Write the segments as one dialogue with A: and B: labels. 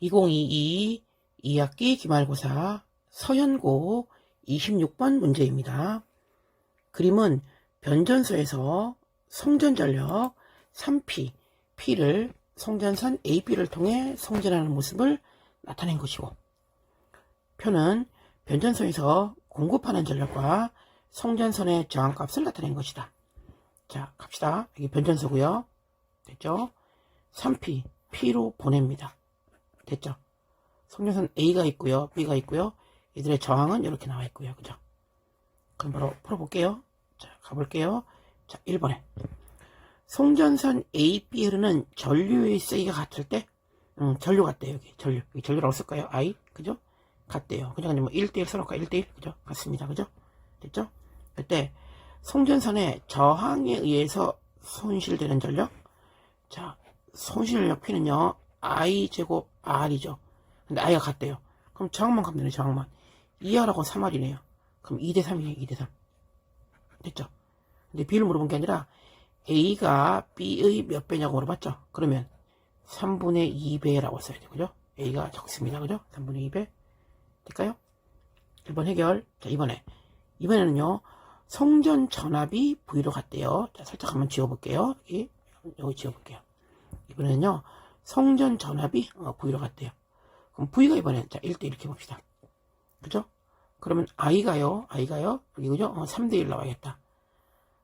A: 2022 2학기 기말고사 서현고 26번 문제입니다. 그림은 변전소에서 송전전력 3P, P를 송전선 AB를 통해 송전하는 모습을 나타낸 것이고 표는 변전소에서 공급하는 전력과 송전선의 저항값을 나타낸 것이다. 자, 갑시다. 여기 변전소고요. 됐죠? 3P, P로 보냅니다. 됐죠? 송전선 A가 있고요. B가 있고요. 이들의 저항은 이렇게 나와 있고요. 그죠? 그럼 바로 풀어볼게요. 자, 가볼게요. 자, 1번에. 송전선 A, B 흐르는 전류의 세기가 같을 때, 음, 전류 같대요, 여기. 전류. 여기 전류라고 쓸까요? I? 그죠? 같대요. 그냥 뭐 1대1 써놓을까? 1대1? 그죠? 같습니다. 그죠? 됐죠? 그때, 송전선의 저항에 의해서 손실되는 전력. 자, 손실력 P는요, I 제곱 R이죠. 근데 I가 같대요. 그럼 저항만 가면 되네, 저항만. 2R하고 3R이네요. 그럼 2대 3이네요, 2대 3. 됐죠? 근데 B를 물어본 게 아니라 A가 B의 몇 배냐고 물어봤죠? 그러면 3분의 2배라고 써야 되고요. A가 적습니다. 그죠? 3분의 2배. 될까요? 1번 해결. 자, 이번에. 이번에는요, 성전 전압이 V로 갔대요. 자, 살짝 한번 지워볼게요. 여기, 여기 지워볼게요. 이번에는요, 성전 전압이 어, V로 갔대요. 그럼 V가 이번엔, 자, 1대 이렇게 봅시다. 그죠? 그러면 I가요, I가요, 여기 그죠? 어, 3대1 나와야겠다.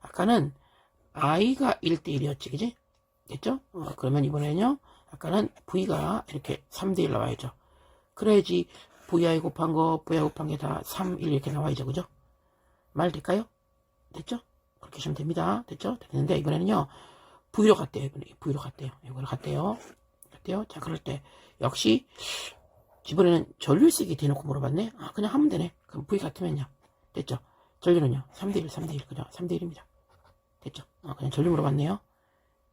A: 아까는 I가 1대1이었지, 그지? 됐죠? 어, 그러면 이번에는요, 아까는 V가 이렇게 3대1 나와야죠. 그래야지 VI 곱한 거, VI 곱한 게 다 3, 1 이렇게 나와야죠, 그죠? 말 될까요? 됐죠? 그렇게 하시면 됩니다. 됐죠? 됐는데, 이번에는요, V로 갔대요, 이번에. V로 갔대요. 이거로 갔대요. 갔대요. 자, 그럴 때, 역시, 이번에는 전류식이 대놓고 물어봤네? 아, 그냥 하면 되네. 그럼 V 같으면요. 됐죠? 전류는요, 3대1, 3대1, 그죠? 3대1입니다. 됐죠? 어, 그냥 전류 물어봤네요.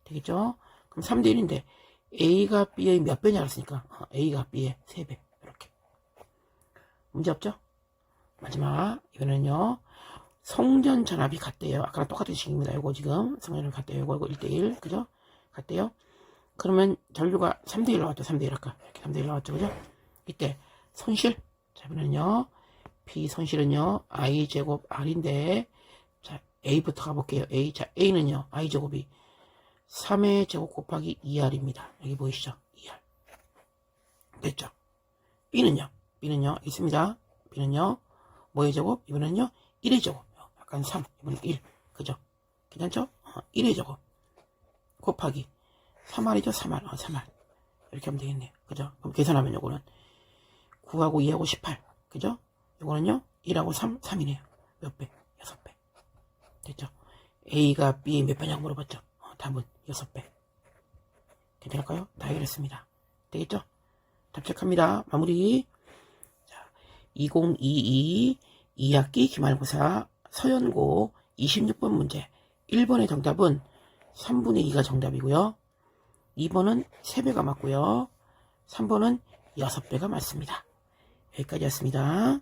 A: 되겠죠? 그럼 3대1인데, A가 B의 몇 배냐 그랬으니까, 어, A가 B의 3배. 이렇게. 문제 없죠? 마지막, 이거는요, 성전 전압이 같대요. 아까랑 똑같은 식입니다. 이거 지금, 성전은 같대요. 이거 1대1, 그죠? 같대요. 그러면 전류가 3대1 나왔죠. 3대1 아까. 이렇게 3대1 나왔죠. 그죠? 이때, 손실. 자, 이번에는요, P 손실은요, I 제곱 R인데, 자, A부터 가볼게요. A. 자, A는요, I 제곱이 3의 제곱 곱하기 2R입니다. 여기 보이시죠? 2R. 됐죠? B는요, B는요, 있습니다. B는요, 뭐의 제곱? 이번엔요, 1의 제곱. 약간 3, 이번엔 1. 그죠? 괜찮죠? 어, 1의 제곱. 곱하기 3R이죠? 3R. 어, 3R. 이렇게 하면 되겠네요. 그죠? 그럼 계산하면 요거는 9하고 2하고 18. 그죠? 요거는요, 1하고 3, 3이네요. 몇 배? 6배. 됐죠? A가 B의 몇 배냐고 물어봤죠? 어, 답은 6배. 괜찮을까요? 다 해결했습니다. 되겠죠? 답책합니다. 마무리. 자, 2022 2학기 기말고사 서연고 26번 문제. 1번의 정답은 3분의 2가 정답이고요. 2번은 3배가 맞고요. 3번은 6배가 맞습니다. 여기까지였습니다.